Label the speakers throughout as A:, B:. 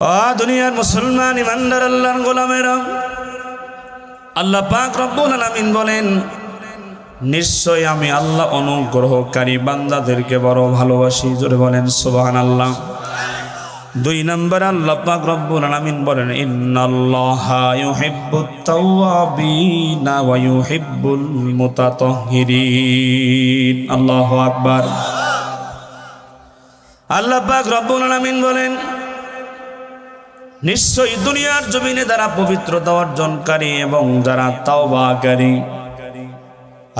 A: দুনিয়ার মুসলমান, ইমানদার, আল্লাহর গোলামেরা, আল্লাহ পাক রব্বুল আলামিন বলেন, নিশ্চয় আমি আল্লাহ অনুগ্রহকারী বান্দাদেরকে বড় ভালোবাসি। জোরে বলেন সুবহান আল্লাহ দুই নম্বর আল্লাহ পাক রব্বুল আলামিন বলেন, ইন্নাল্লাহা ইউহিব্বুত তাওয়াবিনা ওয়া ইউহিব্বুল মুতাতাহহিরিন আল্লাহু আকবার। আল্লাহ পাক রব্বুল আলামিন বলেন নিশ্চয়ই দুনিয়ার জমিনে যারা পবিত্রতা অর্জনকারী এবং যারা তাওবাকারী।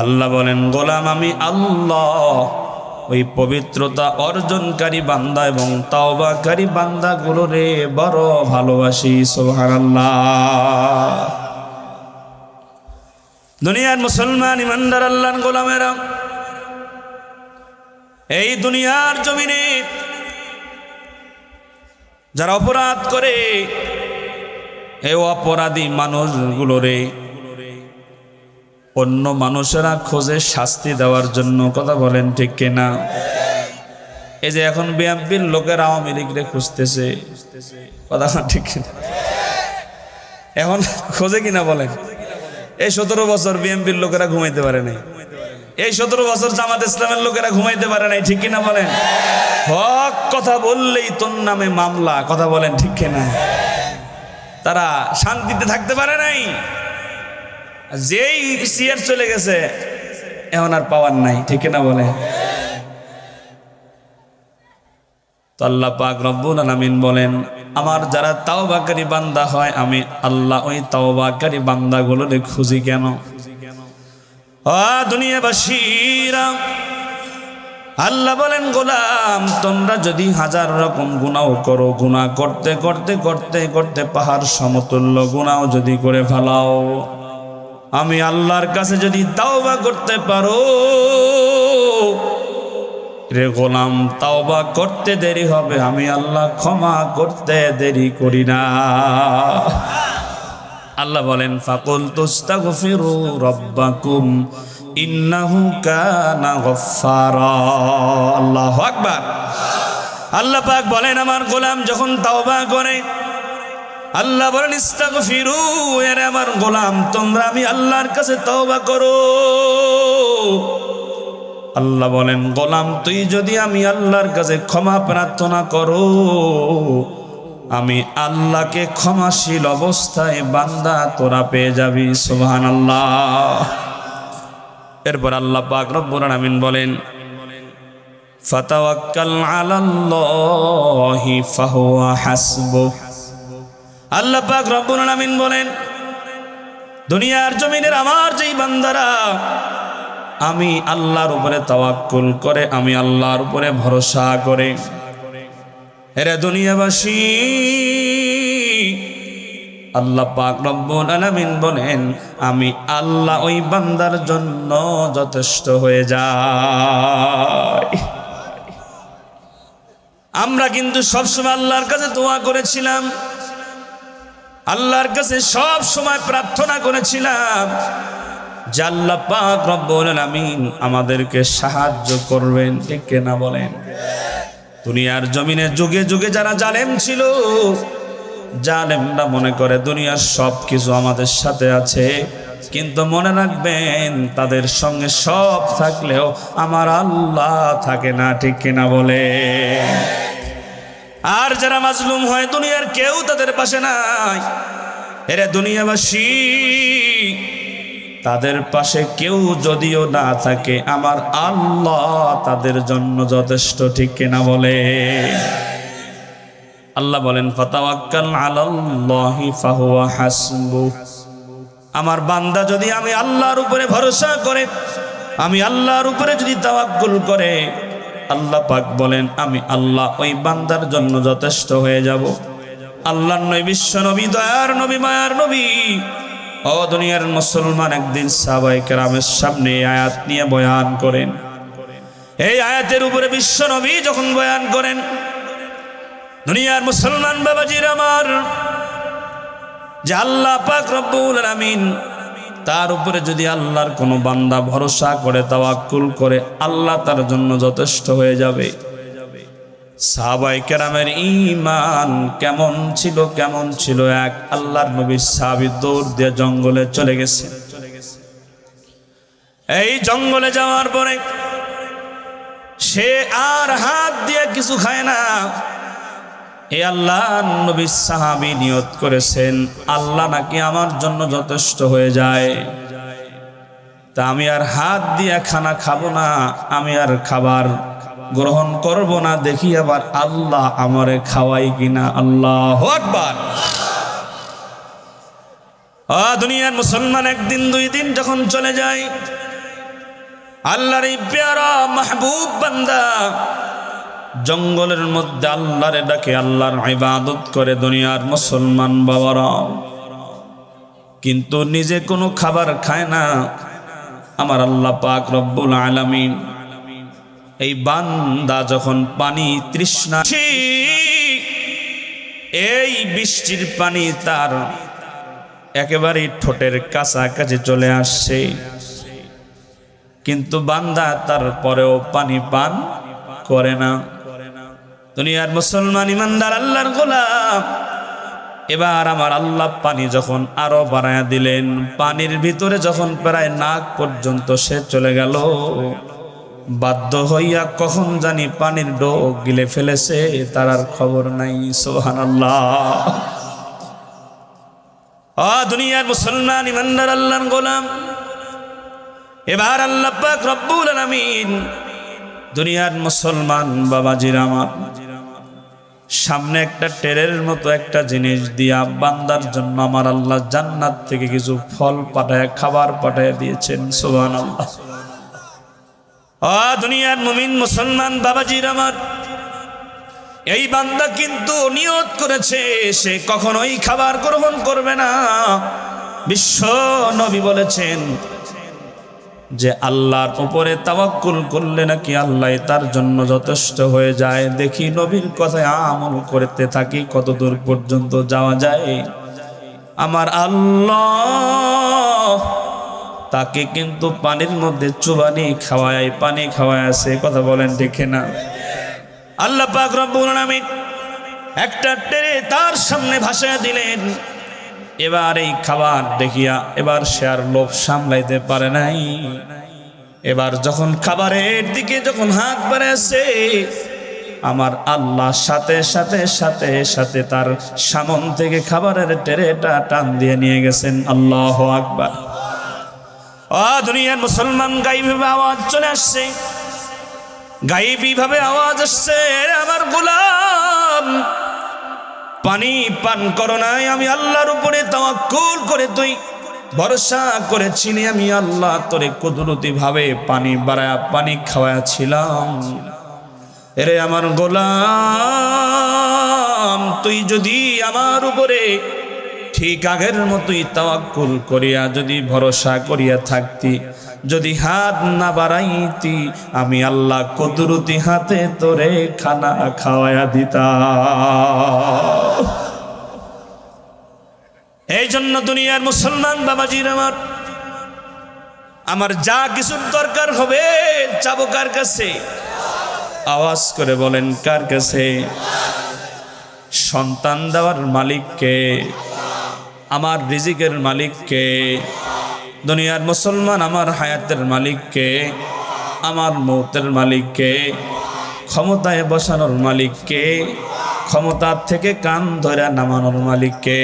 A: আল্লাহ বলেন, গোলাম আমি আল্লাহ। ওই পবিত্রতা অর্জনকারী বান্দা এবং তাওবাকারী বান্দাগুলো রে বড় ভালোবাসি, সুবহানাল্লাহ। দুনিয়ার মুসলমান ইমানদার আল্লাহর গোলামেরা, এই দুনিয়ার জমিনে যারা অপরাধ করে, এ অপরাধী মানুষগুলোরে অন্য মানুষেরা খোঁজে শাস্তি দেওয়ার জন্য কথা বলেন ঠিক কিনা? এই যে এখন বিএনপির লোকের আওয়ামী লীগরে খুঁজতেছে, কথা ঠিক কিনা? এখন খোঁজে কিনা বলেন? এই সতেরো বছর বিএনপির লোকেরা ঘুমাইতে পারে নাই। এই সতেরো বছর জামাত ইসলামের লোকেরা ঘুমাইতে পারে নাই, ঠিক কিনা বলেন? হক কথা বললেই তোর নামে মামলা, কথা বলেন ঠিক কিনা? তারা শান্তিতে থাকতে পারে নাই। যেই সিয়ার চলে গেছে, এখন আর পাওয়ার নাই, ঠিক কিনা বলে তো আল্লাহ পাক রব্বুল আলামিন বলেন, আমার যারা তাওবাকারী বান্দা হয়, আমি আল্লাহ ওই তাওবাকারী বান্দাগুলোরে খুঁজি কেন? দুনিয়াবাসীরা, আল্লাহ বলেন, গোলাম, তোমরা যদি হাজার রকম গুণাও করো গুণা করতে করতে করতে করতে পাহাড় সমতুল্য গুণাও যদি করে ফেলাও, আমি আল্লাহর কাছে যদি তাওবা করতে পারো, রে গোলাম, তাওবা করতে দেরি হবে, আমি আল্লাহ ক্ষমা করতে দেরি করি না। আল্লাহ বলেন, ফাকুল তুস্তাগফিরু রব্বাকুম, ইন্নাহু কানা গফফারা। আল্লাহু আকবার। আল্লাহ পাক বলেন, আমার গোলাম যখন তাওবা করে, আল্লাহ বলেন, ইস্তাগফিরু, এর আমার গোলাম, তোমরা আমি আল্লাহর কাছে তওবা করো। আল্লাহ বলেন, গোলাম, তুই যদি আমি আল্লাহর কাছে ক্ষমা প্রার্থনা করো আমি আল্লাহকে ক্ষমাশীল অবস্থায় বান্দা তোরা পেয়ে যাবি সুবহান আল্লাহ এরপর আল্লাহ পাক রব্বুল আলামিন বলেন, ফাতাওয়াক্কাল আলাল্লাহি ফাহুয়া হাসবুক আল্লাহ পাক রব্বুল বলেন, দুনিয়ার জমিনের আমার যেই বান্দারা, আমি আল্লাহর উপরে তাওয়াক্কুল করে, আমি আল্লাহর উপরে ভরসা করে। এরে দুনিয়াবাসী। আল্লাহ পাক রব্বুল আলামিন বলেন, আমি আল্লাহ ওই বান্দার জন্য যথেষ্ট হয়ে যাই। আমরা কিন্তু সবসময় আল্লাহর কাছে দোয়া করেছিলাম। আল্লাহর কাছে সব সময় প্রার্থনা করেছিলাম যে আল্লাহ পাক রব্বুল আলামিন আমাদেরকে সাহায্য করবেন, ঠিক না বলেন? দুনিয়ার জমিনে যুগে যুগে যারা জালেম ছিল, জালেমরা মনে করে দুনিয়ার সব কিছু আমাদের সাথে আছে। কিন্তু মনে রাখবেন, তাদের সঙ্গে সব থাকলেও আমার আল্লাহ থাকে না, ঠিক কিনা বলে। আর যারা মাজলুম হয়, দুনিয়ার কেউ তাদের পাশে নাই। এরা দুনিয়াবাসী। তাদের পাশে কেউ যদিও না থাকে, আমার আল্লাহ তাদের জন্য যথেষ্ট, ঠিক কিনা বলে? আল্লাহ বলেন আমার বান্দা যদি আমি আল্লাহর উপরে ভরসা করে, আমি আল্লাহর উপরে যদি তাওয়াক্কুল করে, আল্লাহ পাক বলেন, আমি আল্লাহ ওই বান্দার জন্য যথেষ্ট হয়ে যাব। আল্লাহর নবী বিশ্ব নবী দয়ার নবী, মায়ার নবী ও দুনিয়ার মুসলমান একদিন সাহাবাই কেরামের সামনে আয়াত নিয়ে বয়ান করেন। এই আয়াতের উপরে বিশ্ব নবী যখন বয়ান করেন, দুনিয়ার মুসলমান বাবাজির আমার, যে আল্লাহ পাক রব্বুল আলামিন তার উপরে যদি আল্লাহর কোনো বান্দা ভরসা করে, তাওয়াক্কুল করে, আল্লাহ তার জন্য যথেষ্ট হয়ে যাবে। সাহাবাই কেরামের ইমান কেমন ছিল কেমন ছিল? এক, আল্লাহর নবীর সাহাবি দৌড় দিয়ে জঙ্গলে চলে গেছে। এই জঙ্গলে যাওয়ার পরে সে আর হাত দিয়ে কিছু খায় না। এ আল্লাহ নবী সাহাবি নিয়ত করেছেন, আল্লাহ নাকি আমার জন্য যথেষ্ট হয়ে যায়। তা আমি আর হাত দিয়ে খানা খাব না, আমি আর খাবার গ্রহণ করব না, দেখি আবার আল্লাহ আমারে খাওয়াই কিনা। আল্লাহ আকবার। দুনিয়ার মুসলমান একদিন, দুই দিন যখন চলে যায়, আল্লাহর এই পেয়ারা মাহবুব বান্দা জঙ্গলের মধ্যে আল্লাহরে ডাকে, আল্লাহর ইবাদত করে দুনিয়ার মুসলমান বাবারা। কিন্তু নিজে কোনো খাবার খায় না। আমার আল্লাহ পাক রব্বুল আলামিন এই বান্দা যখন পানি তৃষ্ণা এই বৃষ্টির পানি তার একেবারে ঠোঁটের কাছাকাছি চলে আসছে কিন্তু বান্দা তারপরেও পানি পান করে না। দুনিয়ার মুসলমান ইমানদার, আল্লাহর গোলাম। এবার আমার আল্লাহ পানি যখন আরও বাড়ায় দিলেন, পানির ভিতরে যখন প্রায় নাক পর্যন্ত সে চলে গেল। বাধ্য হইয়া কখন জানি পানির ডোক গিলে ফেলেছে, তার আর খবর নাই সোহান দুনিয়ার মুসলমান ইমানদার আল্লাহর গোলাম। এবার আল্লাহ রব্বুল দুনিয়ার মুসলমান সামনে একটা টেরের মতো একটা জিনিস দিয়া বান্দার জন্য আমার আল্লাহ জান্নাত থেকে কিছু ফল পাঠায়, খাবার পাঠায় দিয়েছেন সোহান আল্লাহ দুনিয়ার মুমিন মুসলমান বাবাজির আমার। এই বান্দা কিন্তু নিয়ত করেছে, সে কখনোই খাবার গ্রহণ করবে না। বিশ্ব নবী বলেছেন যে আল্লাহর উপরে তাওয়াক্কুল করলে নাকি আল্লাহ তার জন্য যথেষ্ট হয়ে যায়। দেখি নবীর কথায় আমল করতে থাকি কত দূর পর্যন্ত যাওয়া যায়। আমার আল্লাহ তাকে কিন্তু পানির মধ্যে চুবানি খাওয়ায়, পানি খাওয়ায় আছে কথা বলেন দেখে না আল্লাহ পাক রব্বুল আলামিন একটা টেরে তার সামনে ভাসায় দিলেন। এবার এই খাবার দেখিয়া এবার সে আর লোভ সামলাইতে পারে নাই। এবার যখন খাবারের দিকে যখন হাত বাড়াইছে, আমার আল্লাহ সাথে সাথে সাথে সাথে তার সামন থেকে খাবারের টেরেটা টান দিয়ে নিয়ে গেছেন। আল্লাহ আকবার। আ, দুনিয়ার মুসলমান গাইবে আওয়াজ চলে আসছে। গাইবি ভাবে আওয়াজ আসছে "এ আমার গোলাম, পানি পান করো নাই, আমি আল্লাহর উপরে তাওয়াক্কুল করে তুই, ভরসা করেছিলি আমি আল্লাহ তোরে কুদরতি ভাবে পানি বাড়ায়া, পানি খাওয়াছিলাম এরে আমার গোলাম, তুই যদি আমার উপরে ঠিক আগের মতোই তাওয়াক্কুল করিয়া যদি ভরসা করিয়া থাকতি, যদি হাত না বাড়াইতি, আমি আল্লাহ কদরতি হাতে তোরে খানা খাওয়াইয়া দিতা এই জন্য দুনিয়ার মুসলমান বাবাজির আমার আমার যা কিছুর দরকার হবে, যাব কার কাছে? আওয়াজ করে বলেন, কার কাছে? সন্তান দেওয়ার মালিককে। আমার রিজিকের মালিককে, দুনিয়ার মুসলমান আমার হায়াতের মালিককে, আমার মৌতের মালিককে, ক্ষমতায় বসানোর মালিককে ক্ষমতার থেকে কান ধরে নামানোর মালিককে।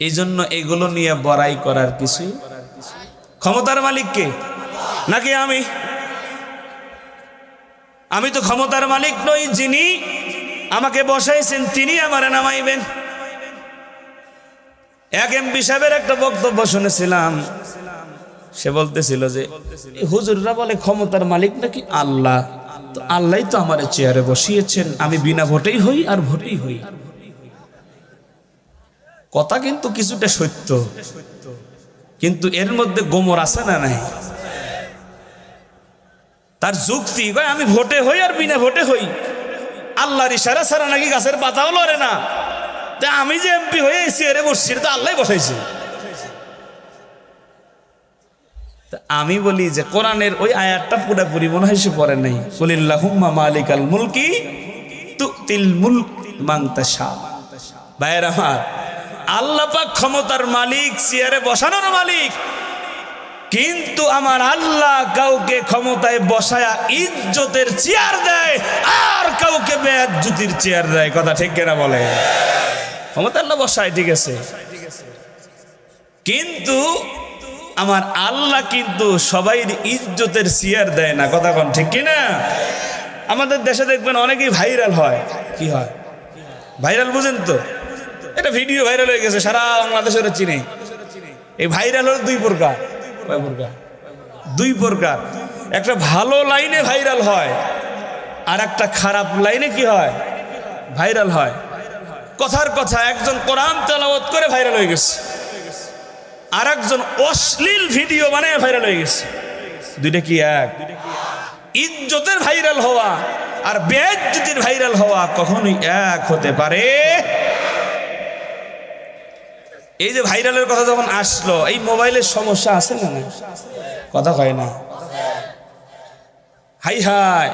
A: এই জন্য এগুলো নিয়ে বড়াই করার কিছু ক্ষমতার মালিককে। নাকি আমি? আমি তো ক্ষমতার মালিক নই, যিনি আমাকে বসাইছেন, তিনি আমার নামাইবেন। এক এমপি সাহেবের একটা বক্তব্য শুনেছিলাম। সে বলতেছিল যে হুজুররা বলে ক্ষমতার মালিক নাকি আল্লাহ? তো আল্লাহ তো আমার চেয়ারে বসিয়েছেন, আমি বিনা ভোটেই হই আর ভোটেই হই। কথা কিন্তু কিছুটা সত্য, কিন্তু এর মধ্যে গোমর আছে না নাই? তার যুক্তি আমি ভোটে হই আর বিনা ভোটে হই। আল্লাহর ইশারা ছাড়া নাকি গাছের পাতাও লড়ে না। তা আমি যে এমপি হয়ে চেয়ারে বসছি তো আল্লাহ বসাইছে। আমি বলি যে কোরআনের ওই আয়াতটা পুরোপুরি মনে হয় সে পড়ে নেই। বলিল্লাহুম্মা মালিকাল মুলকি তুতিল মুলক মান তাশা। ভাইয়ের আমার, আল্লাহ ক্ষমতার মালিক, চেয়ারে বসানোর মালিক। কিন্তু আমার আল্লাহ কাউকে ক্ষমতায় বসায়া ইজ্জতের চেয়ার দেয়, আর কাউকে বেজ্জতির চেয়ার দেয়। কথা ঠিক কেনা বলে ক্ষমতা আল্লাহ বসায়, ঠিক আছে। কিন্তু আমার আল্লাহ কিন্তু সবাই ইজ্জতের চেয়ার দেয় না। কথা কন, ঠিক কিনা? আমাদের দেশে দেখবেন অনেকেই ভাইরাল হয়। কি হয়? ভাইরাল বুঝেন তো? এটা ভিডিও ভাইরাল হয়ে গেছে, সারা বাংলাদেশের চিনে। এই ভাইরাল হলো দুই প্রকার। কয় প্রকার দুই প্রকার একটা ভালো লাইনে ভাইরাল হয় আর একটা খারাপ লাইনে কি হয়? ভাইরাল হয়। কথার কথা, একজন কোরআন তেলাওয়াত করে ভাইরাল হয়ে গেছে। আর একজন অশ্লীল ভিডিও বানিয়ে ভাইরাল হয়ে গেছে। দুইটা কি এক? ইজ্জতের ভাইরাল হওয়া আর বেজ্জতির ভাইরাল হওয়া কখনোই এক হতে পারে এই যে ভাইরালের কথা যখন আসলো, এই মোবাইলের সমস্যা আছে না না কথা কয় না। Hi hi.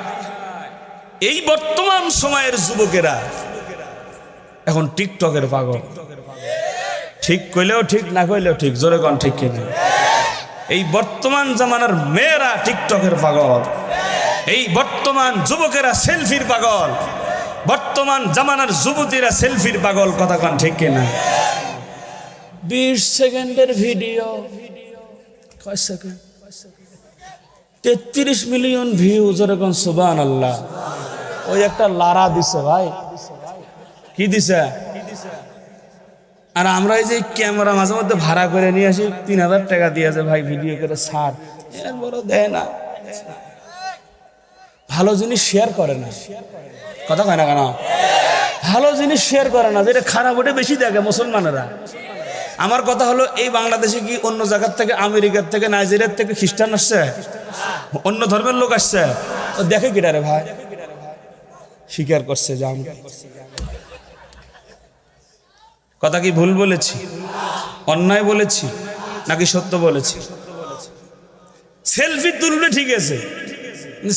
A: এই বর্তমান সময়ের যুবকেরা, এখন টিকটকের পাগল। ঠিক কইলেও ঠিক, না কইলেও ঠিক, জোরে কন ঠিক কিনা। এই বর্তমান জামানার মেয়েরা টিকটকের পাগল। এই বর্তমান যুবকেরা সেলফির পাগল। বর্তমান জামানার যুবতীরা সেলফির পাগল, কথা কন ঠিক কিনা। বিশ সেকেন্ডের ভিডিও। কয় সেকেন্ড? তেত্রিশ মিলিয়ন ভিউ, যেরকম সুবান আল্লাহ ওই একটা লারা দিছে ভাই। কি দিছে? আর আমরা এই যে ক্যামেরা মাঝে মধ্যে ভাড়া করে নিয়ে আসি, তিন হাজার টাকা দিয়েছে ভাই ভিডিও করে এর বড় দেয় না। ভালো জিনিস শেয়ার করে না। কথা কয় না কেন? ভালো জিনিস শেয়ার করে না, যেটা খারাপ ওটা বেশি দেখে মুসলমানেরা। আমার কথা হলো, এই বাংলাদেশে কি অন্য জায়গার থেকে, আমেরিকার থেকে, নাইজেরিয়ার থেকে খ্রিস্টান আসছে? অন্য ধর্মের লোক আসছে? ও দেখে কিটা রে ভাই? স্বীকার করছে জান কথা কি ভুল বলেছি? অন্যায় বলেছি? নাকি সত্য বলেছি? সেলফি তুলবে ঠিক আছে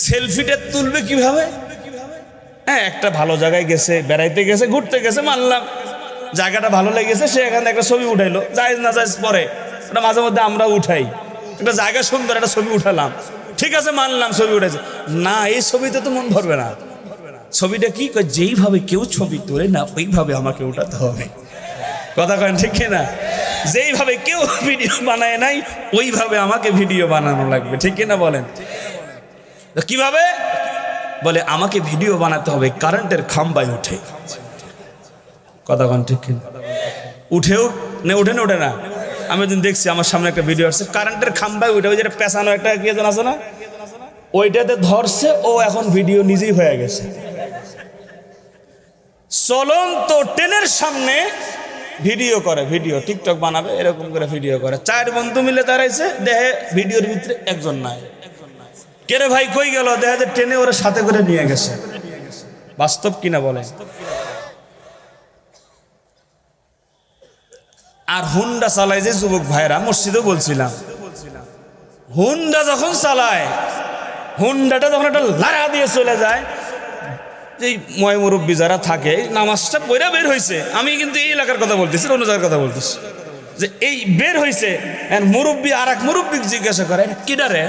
A: সেলফিটা তুলবে কীভাবে? হ্যাঁ একটা ভালো জায়গায় গেছে, বেড়াইতে গেছে, ঘুরতে গেছে, মানলাম। জায়গাটা ভালো লেগেছে, সে এখানে একটা ছবি উঠাইলো। যাইজ না যাইজ পরে ওটা মাঝে মধ্যে আমরা উঠাই। একটা জায়গা সুন্দর, একটা ছবি উঠালাম। ঠিক আছে, মানলাম ছবি উঠেছে। না, এই ছবিতে তো মন ভরবে না। ছবিটা কি? যেইভাবে কেউ ছবি তোলে না, ওইভাবে আমাকে উঠাতে হবে। কথা কেন ঠিক না? যেইভাবে কেউ ভিডিও বানায় নাই, ওইভাবে আমাকে ভিডিও বানানো লাগবে। ঠিক না বলেন? কীভাবে? বলে, আমাকে ভিডিও বানাতে হবে, কারেন্টের খাম্বায় উঠে। কথা কন ঠিক কিনা? উঠেও? না, উঠে না ওঠে না। আমি দিন দেখছি আমার সামনে একটা ভিডিও আসছে। কারেন্টের খাম্বায় উঠে, ওই যেটা পেছানো একটা কি যেন আছে না? ওইটাতে ধরছে, ও এখন ভিডিও নিজেই হয়ে গেছে। চলন্ত ট্রেনের সামনে ভিডিও করে ভিডিও টিকটক বানাবে, এরকম করে ভিডিও করে। চার বন্ধু মিলে দাঁড়াইছে, দেহে ভিডিওর ভিতরে একজন নাই। কেরে ভাই কই গেল? যায় ট্রেনে ওরা সাথে করে নিয়ে গেছে। বাস্তব কিনা বলে আর হুন্ডা চালায় যে যুবক ভাইরা মসজিদও বলছিলাম। হুন্ডা যখন চালায়, হুন্ডাটা যখন একটা লাড়া দিয়ে চলে যায় যে ময় মুরব্বী যারা থাকে, নামাজটা পয়রা বের হয়েছে আমি কিন্তু এই এলাকার কথা বলতেছি অন্য জায়গার কথা বলতেছি। যে এই বের হয়েছে মুরব্বী আর এক মুরব্বী জিজ্ঞাসা করে কিডারে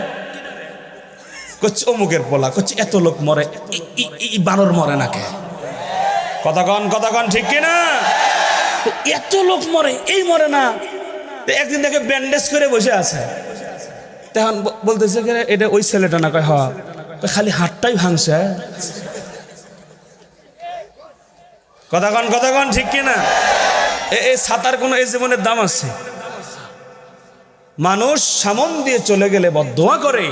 A: করছে অমুকের পোলা। করছে এত লোক মরে বানর মরে নাকে? কতক্ষণ কতক্ষণ ঠিক কিনা? তো এত লোক মরে, এই মরে না। একদিন দেখে ব্যান্ডেজ করে বসে আছে। তখন বলতেছে এটা ওই ছেলেটা না কয় হ খালি হাতটাই ভাঙছে। কতক্ষণ কতক্ষণ ঠিক কিনা? এই ছাতার কোনো এই জীবনের দাম আছে। মানুষ সামন দিয়ে চলে গেলে বদোয়া করে,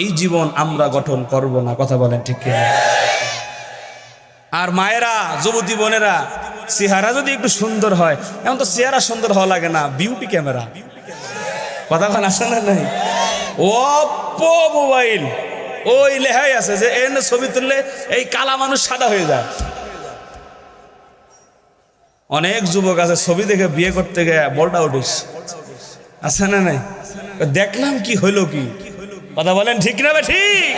A: এই জীবন আমরা গঠন করব না, কথা বলেন ঠিক কিনা? আর মায়েরা, যুবতী বোনেরা চেহারা যদি একটু সুন্দর হয় এমন তো চেহারা সুন্দর হওয়া লাগে না বিউটি ক্যামেরা কথা বলেন আসে না নাই? অপো মোবাইল ওই লেহাই আছে যে এনে ছবি তুললে এই কালা মানুষ সাদা হয়ে যায়। অনেক যুবক আছে, ছবি দেখে বিয়ে করতে গিয়ে বলটা উঠিস আছে না নাই? দেখলাম কি হইল কি? কথা বলেন ঠিক না ঠিক?